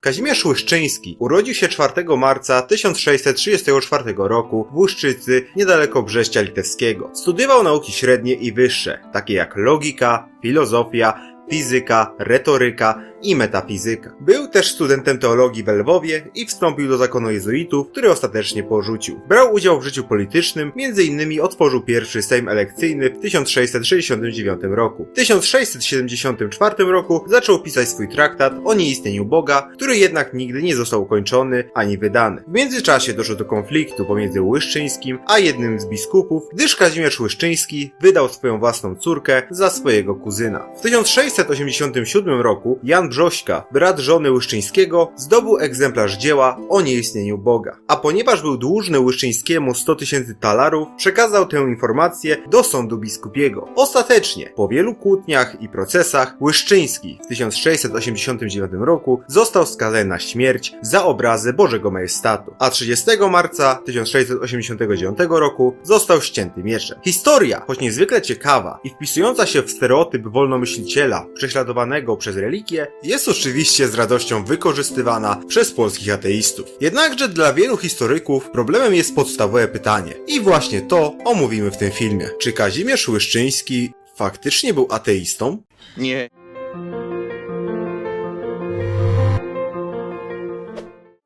Kazimierz Łyszczyński urodził się 4 marca 1634 roku w Łuszczycy, niedaleko Brześcia Litewskiego. Studiował nauki średnie i wyższe, takie jak logika, filozofia, fizyka, retoryka i metafizyka. Był też studentem teologii w Lwowie i wstąpił do zakonu jezuitów, który ostatecznie porzucił. Brał udział w życiu politycznym, m.in. otworzył pierwszy Sejm elekcyjny w 1669 roku. W 1674 roku zaczął pisać swój traktat o nieistnieniu Boga, który jednak nigdy nie został ukończony ani wydany. W międzyczasie doszło do konfliktu pomiędzy Łyszczyńskim a jednym z biskupów, gdyż Kazimierz Łyszczyński wydał swoją własną córkę za swojego kuzyna. W 1687 roku Jan Brzośka, brat żony Łyszczyńskiego, zdobył egzemplarz dzieła o nieistnieniu Boga. A ponieważ był dłużny Łyszczyńskiemu 100 tysięcy talarów, przekazał tę informację do sądu biskupiego. Ostatecznie, po wielu kłótniach i procesach, Łyszczyński w 1689 roku został skazany na śmierć za obrazę Bożego Majestatu, a 30 marca 1689 roku został ścięty mieczem. Historia, choć niezwykle ciekawa i wpisująca się w stereotyp wolnomyśliciela prześladowanego przez religię, jest oczywiście z radością wykorzystywana przez polskich ateistów. Jednakże dla wielu historyków problemem jest podstawowe pytanie. I właśnie to omówimy w tym filmie. Czy Kazimierz Łyszczyński faktycznie był ateistą? Nie.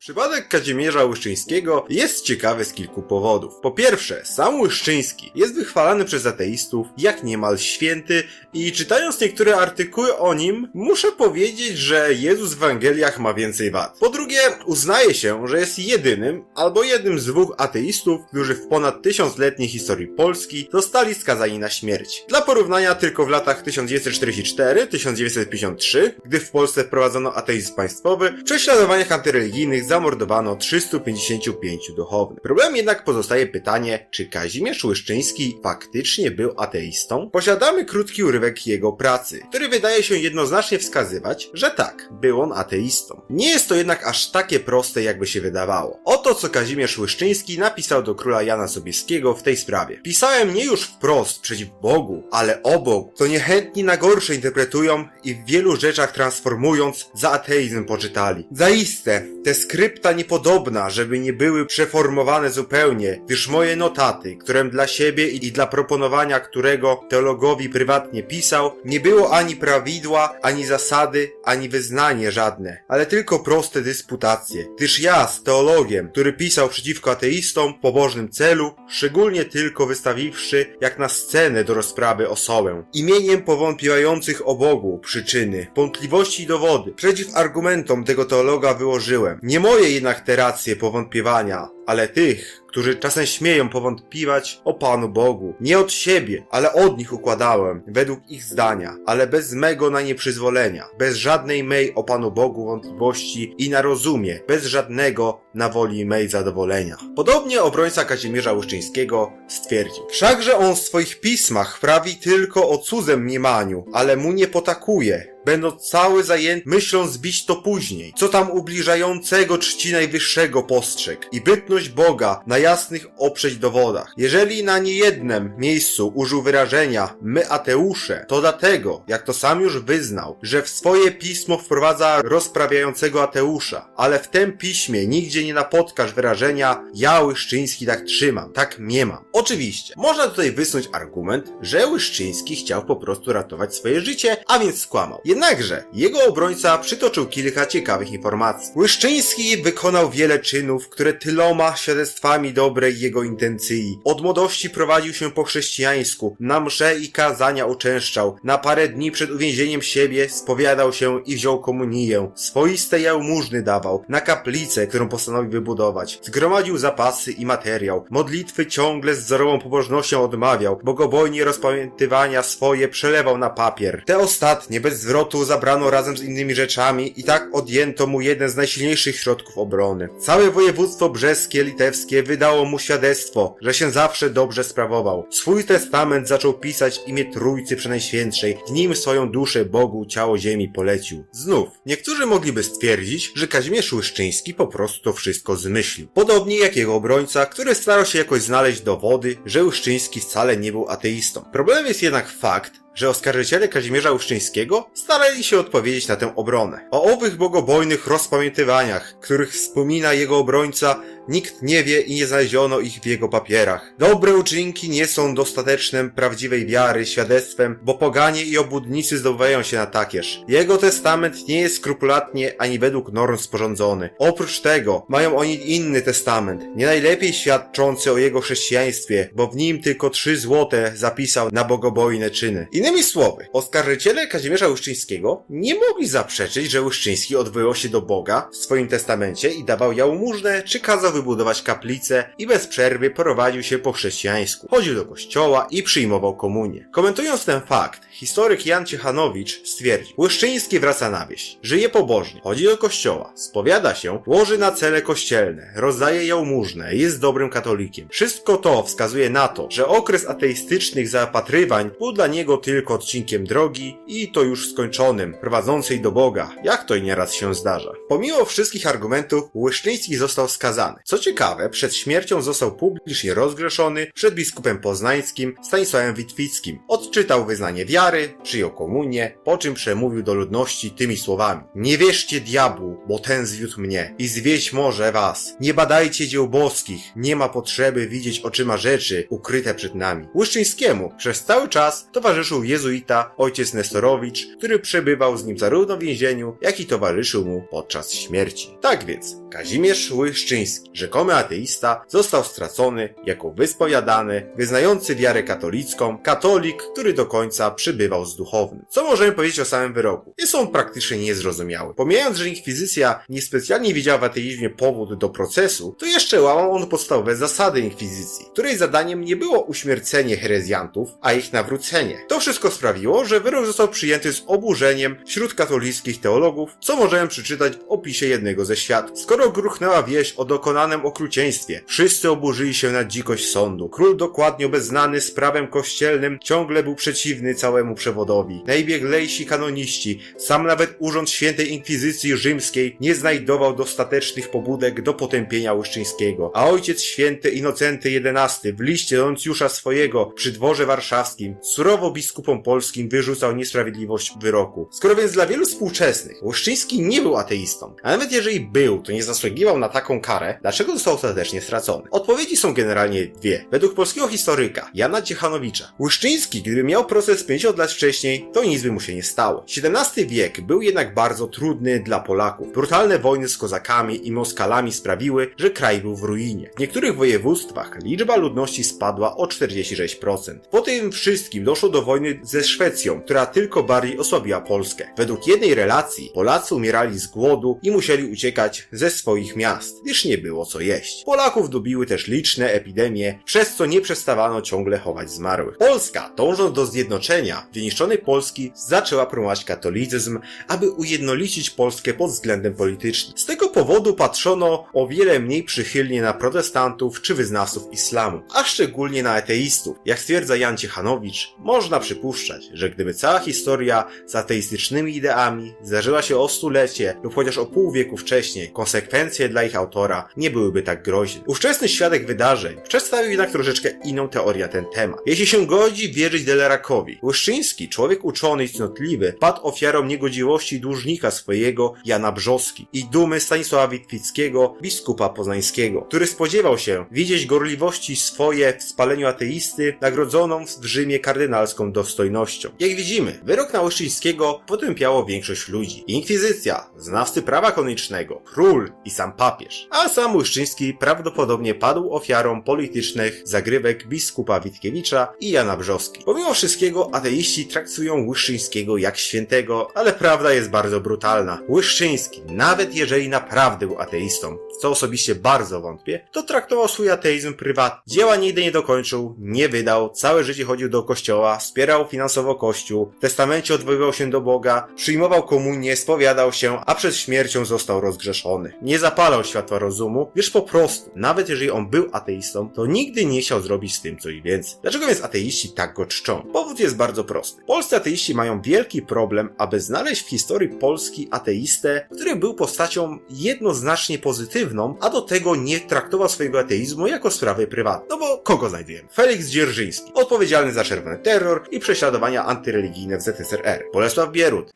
Przypadek Kazimierza Łyszczyńskiego jest ciekawy z kilku powodów. Po pierwsze, sam Łyszczyński jest wychwalany przez ateistów jak niemal święty i czytając niektóre artykuły o nim, muszę powiedzieć, że Jezus w Ewangeliach ma więcej wad. Po drugie, uznaje się, że jest jedynym albo jednym z dwóch ateistów, którzy w ponad tysiącletniej historii Polski zostali skazani na śmierć. Dla porównania tylko w latach 1944-1953, gdy w Polsce wprowadzono ateizm państwowy, w prześladowaniach antyreligijnych zamordowano 355 duchownych. Problem jednak pozostaje pytanie, czy Kazimierz Łyszczyński faktycznie był ateistą? Posiadamy krótki urywek jego pracy, który wydaje się jednoznacznie wskazywać, że tak, był on ateistą. Nie jest to jednak aż takie proste, jakby się wydawało. Oto co Kazimierz Łyszczyński napisał do króla Jana Sobieskiego w tej sprawie. Pisałem nie już wprost przeciw Bogu, ale o Bogu, co niechętni na gorsze interpretują i w wielu rzeczach transformując, za ateizm poczytali. Zaiste, te skrypta niepodobna, żeby nie były przeformowane zupełnie, gdyż moje notaty, którem dla siebie i dla proponowania którego teologowi prywatnie pisał, nie było ani prawidła, ani zasady, ani wyznanie żadne, ale tylko proste dysputacje. Gdyż ja z teologiem, który pisał przeciwko ateistom w pobożnym celu, szczególnie tylko wystawiwszy jak na scenę do rozprawy osobę, imieniem powątpiewających o Bogu przyczyny, wątpliwości i dowody, przeciw argumentom tego teologa wyłożyłem. Nie moje jednak te racje powątpiewania, ale tych, którzy czasem śmieją powątpiwać o Panu Bogu. Nie od siebie, ale od nich układałem, według ich zdania, ale bez mego na nie przyzwolenia, bez żadnej mej o Panu Bogu wątpliwości i na rozumie, bez żadnego na woli mej zadowolenia. Podobnie obrońca Kazimierza Łyszczyńskiego stwierdził. Wszakże on w swoich pismach prawi tylko o cudzem mniemaniu, ale mu nie potakuje, będąc cały zajęty myślą zbić to później, co tam ubliżającego czci najwyższego postrzeg i bytność Boga na jasnych oprzeć dowodach. Jeżeli na niejednym miejscu użył wyrażenia my ateusze, to dlatego, jak to sam już wyznał, że w swoje pismo wprowadza rozprawiającego ateusza, ale w tym piśmie nigdzie nie napotkasz wyrażenia ja Łyszczyński tak trzymam, tak nie mam. Oczywiście, można tutaj wysnuć argument, że Łyszczyński chciał po prostu ratować swoje życie, a więc skłamał. Jednakże jego obrońca przytoczył kilka ciekawych informacji. Łyszczyński wykonał wiele czynów, które tyloma świadectwami dobrej jego intencji. Od młodości prowadził się po chrześcijańsku, na msze i kazania uczęszczał. Na parę dni przed uwięzieniem siebie spowiadał się i wziął komuniję. Swoiste jałmużny dawał, na kaplicę, którą postanowił wybudować. Zgromadził zapasy i materiał. Modlitwy ciągle z wzorową pobożnością odmawiał. Bogobojnie rozpamiętywania swoje przelewał na papier. Te ostatnie bez zwrotu zabrano razem z innymi rzeczami i tak odjęto mu jeden z najsilniejszych środków obrony. Całe województwo brzeskie, litewskie wydało mu świadectwo, że się zawsze dobrze sprawował. Swój testament zaczął pisać imię Trójcy Przenajświętszej, w nim swoją duszę Bogu ciało ziemi polecił. Znów, niektórzy mogliby stwierdzić, że Kazimierz Łyszczyński po prostu to wszystko zmyślił. Podobnie jak jego obrońca, który starał się jakoś znaleźć dowody, że Łyszczyński wcale nie był ateistą. Problemem jest jednak fakt, że oskarżyciele Kazimierza Uszczyńskiego starali się odpowiedzieć na tę obronę. O owych bogobojnych rozpamiętywaniach, których wspomina jego obrońca, nikt nie wie i nie znaleziono ich w jego papierach. Dobre uczynki nie są dostatecznym prawdziwej wiary świadectwem, bo poganie i obłudnicy zdobywają się na takież. Jego testament nie jest skrupulatnie ani według norm sporządzony. Oprócz tego mają oni inny testament, nie najlepiej świadczący o jego chrześcijaństwie, bo w nim tylko trzy złote zapisał na bogobojne czyny. Innymi słowy, oskarżyciele Kazimierza Łyszczyńskiego nie mogli zaprzeczyć, że Łyszczyński odwoływał się do Boga w swoim testamencie i dawał jałmużnę, czy kazał wybudować kaplicę i bez przerwy prowadził się po chrześcijańsku. Chodził do kościoła i przyjmował komunię. Komentując ten fakt, historyk Jan Ciechanowicz stwierdził, Łyszczyński wraca na wieś, żyje pobożnie, chodzi do kościoła, spowiada się, łoży na cele kościelne, rozdaje jałmużnę, jest dobrym katolikiem. Wszystko to wskazuje na to, że okres ateistycznych zaopatrywań był dla niego tylko odcinkiem drogi i to już skończonym, prowadzącej do Boga, jak to i nieraz się zdarza. Pomimo wszystkich argumentów, Łyszczyński został skazany. Co ciekawe, przed śmiercią został publicznie rozgrzeszony przed biskupem poznańskim Stanisławem Witwickim. Odczytał wyznanie wiary, przyjął komunię, po czym przemówił do ludności tymi słowami. Nie wierzcie diabłu, bo ten zwiódł mnie i zwieść może was. Nie badajcie dzieł boskich, nie ma potrzeby widzieć oczyma rzeczy ukryte przed nami. Łyszczyńskiemu przez cały czas towarzyszył jezuita ojciec Nestorowicz, który przebywał z nim zarówno w więzieniu, jak i towarzyszył mu podczas śmierci. Tak więc, Kazimierz Łyszczyński, rzekomy ateista, został stracony jako wyspowiadany, wyznający wiarę katolicką, katolik, który do końca przybywał z duchownym. Co możemy powiedzieć o samym wyroku? Jest on praktycznie niezrozumiały. Pomijając, że inkwizycja niespecjalnie widziała w ateizmie powód do procesu, to jeszcze łamał on podstawowe zasady inkwizycji, której zadaniem nie było uśmiercenie herezjantów, a ich nawrócenie. To wszystko sprawiło, że wyrok został przyjęty z oburzeniem wśród katolickich teologów, co możemy przeczytać w opisie jednego ze świat. Skoro gruchnęła wieść o dokonanym okrucieństwie, wszyscy oburzyli się na dzikość sądu. Król dokładnie obeznany z prawem kościelnym ciągle był przeciwny całemu przewodowi. Najbieglejsi kanoniści, sam nawet urząd świętej inkwizycji rzymskiej nie znajdował dostatecznych pobudek do potępienia Łyszczyńskiego, a ojciec święty Inocenty XI w liście do nuncjusza swojego przy dworze warszawskim surowo biskupom polskim wyrzucał niesprawiedliwość wyroku. Skoro więc dla wielu współczesnych Łyszczyński nie był ateistą, a nawet jeżeli był, to nie zasługiwał na taką karę, dlaczego został ostatecznie stracony? Odpowiedzi są generalnie dwie. Według polskiego historyka Jana Ciechanowicza, Łyszczyński, gdyby miał proces 50 lat wcześniej, to nic by mu się nie stało. XVII wiek był jednak bardzo trudny dla Polaków. Brutalne wojny z kozakami i Moskalami sprawiły, że kraj był w ruinie. W niektórych województwach liczba ludności spadła o 46%. Po tym wszystkim doszło do wojny ze Szwecją, która tylko bardziej osłabiła Polskę. Według jednej relacji Polacy umierali z głodu i musieli uciekać ze swoich miast, gdyż nie było co jeść. Polaków dobiły też liczne epidemie, przez co nie przestawano ciągle chować zmarłych. Polska, dążąc do zjednoczenia wyniszczonej Polski, zaczęła promować katolicyzm, aby ujednolicić Polskę pod względem politycznym. Z tego powodu patrzono o wiele mniej przychylnie na protestantów czy wyznawców islamu, a szczególnie na ateistów. Jak stwierdza Jan Ciechanowicz, można przypuszczać, że gdyby cała historia z ateistycznymi ideami zdarzyła się o stulecie lub chociaż o pół wieku wcześniej, konsekwencje dla ich autora nie byłyby tak groźne. Ówczesny świadek wydarzeń przedstawił jednak troszeczkę inną teorię na ten temat. Jeśli się godzi wierzyć Delerakowi, Łyszczyński, człowiek uczony i cnotliwy, padł ofiarą niegodziwości dłużnika swojego Jana Brzoski i dumy Stanisława Witwickiego, biskupa poznańskiego, który spodziewał się widzieć gorliwości swoje w spaleniu ateisty nagrodzoną w Rzymie kardynalską dostojnością. Jak widzimy, wyrok na Łyszczyńskiego potępiało większość ludzi. Inkwizycja, znawcy prawa kanonicznego, król i sam papież. A sam Łyszczyński prawdopodobnie padł ofiarą politycznych zagrywek biskupa Witkiewicza i Jana Brzoski. Pomimo wszystkiego ateiści traktują Łyszczyńskiego jak świętego, ale prawda jest bardzo brutalna. Łyszczyński, nawet jeżeli naprawdę był ateistą, co osobiście bardzo wątpię, to traktował swój ateizm prywatnie. Dzieła nigdy nie dokończył, nie wydał, całe życie chodził do kościoła, wspierał finansowo kościół, w testamencie odwoływał się do Boga, przyjmował komunię, spowiadał się, a przed śmiercią został rozgrzeszony. Nie zapalał światła rozumu, gdyż po prostu, nawet jeżeli on był ateistą, to nigdy nie chciał zrobić z tym coś więcej. Dlaczego więc ateiści tak go czczą? Powód jest bardzo prosty. Polscy ateiści mają wielki problem, aby znaleźć w historii Polski ateistę, który był postacią jednoznacznie pozytywną, a do tego nie traktował swojego ateizmu jako sprawy prywatne. No bo kogo znajdujemy? Felix Dzierżyński, odpowiedzialny za czerwony terror i prześladowania antyreligijne w ZSRR. Bolesław Bierut,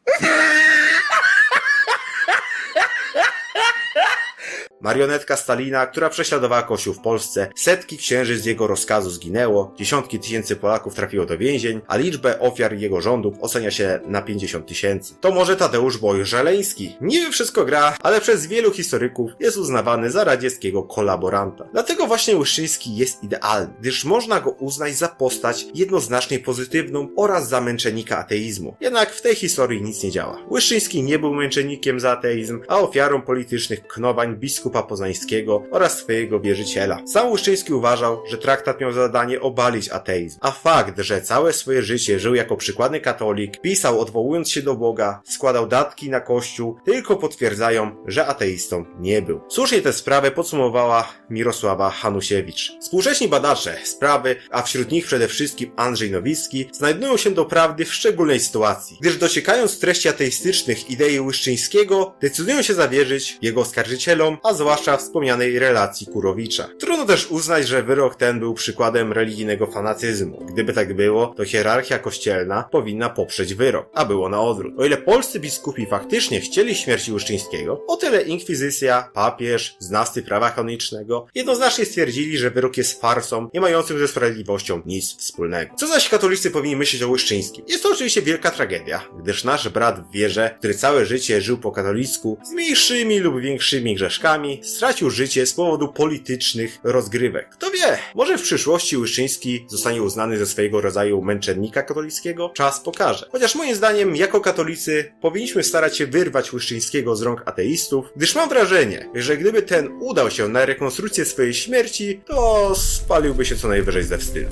Marionetka Stalina, która prześladowała Kościół w Polsce, setki księży z jego rozkazu zginęło, dziesiątki tysięcy Polaków trafiło do więzień, a liczbę ofiar jego rządów ocenia się na 50 tysięcy. To może Tadeusz Wojr-Żeleński. Niby wszystko gra, ale przez wielu historyków jest uznawany za radzieckiego kolaboranta. Dlatego właśnie Łyszyński jest idealny, gdyż można go uznać za postać jednoznacznie pozytywną oraz za męczennika ateizmu. Jednak w tej historii nic nie działa. Łyszyński nie był męczennikiem za ateizm, a ofiarą politycznych knowań biskupa poznańskiego oraz swojego wierzyciela. Sam Łuszczyński uważał, że traktat miał za zadanie obalić ateizm, a fakt, że całe swoje życie żył jako przykładny katolik, pisał odwołując się do Boga, składał datki na kościół, tylko potwierdzają, że ateistą nie był. Słusznie tę sprawę podsumowała Mirosława Hanusiewicz. Współcześni badacze sprawy, a wśród nich przede wszystkim Andrzej Nowicki, znajdują się do prawdy w szczególnej sytuacji, gdyż dociekając treści ateistycznych idei Łyszczyńskiego, decydują się zawierzyć jego oskarżycielom, a zwłaszcza wspomnianej relacji Kurowicza. Trudno też uznać, że wyrok ten był przykładem religijnego fanatyzmu. Gdyby tak było, to hierarchia kościelna powinna poprzeć wyrok, a było na odwrót. O ile polscy biskupi faktycznie chcieli śmierci Łuszczyńskiego, o tyle inkwizycja, papież, znawcy prawa kanonicznego jednoznacznie stwierdzili, że wyrok jest farsą, nie mającym ze sprawiedliwością nic wspólnego. Co zaś katolicy powinni myśleć o Łyszczyńskim? Jest to oczywiście wielka tragedia, gdyż nasz brat w wierze, który całe życie żył po katolicku, z mniejszymi lub większymi grzeszkami, stracił życie z powodu politycznych rozgrywek. Kto wie, może w przyszłości Łyszczyński zostanie uznany ze swojego rodzaju męczennika katolickiego? Czas pokaże. Chociaż moim zdaniem, jako katolicy, powinniśmy starać się wyrwać Łyszczyńskiego z rąk ateistów, gdyż mam wrażenie, że gdyby ten udał się na rekonstrukcję swojej śmierci, to spaliłby się co najwyżej ze wstydu.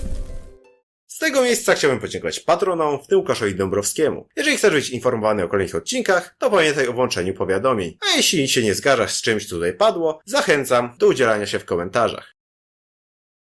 Z tego miejsca chciałbym podziękować patronom, w tym Łukaszowi Dąbrowskiemu. Jeżeli chcesz być informowany o kolejnych odcinkach, to pamiętaj o włączeniu powiadomień. A jeśli się nie zgadzasz z czymś, co tutaj padło, zachęcam do udzielania się w komentarzach.